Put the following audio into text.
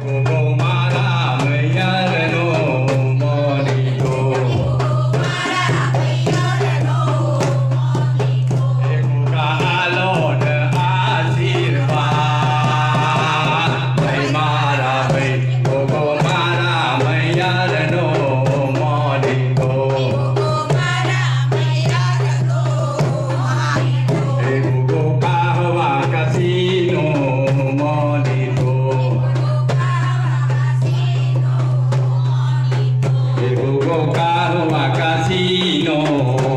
Oh, Hugo Caro Casino.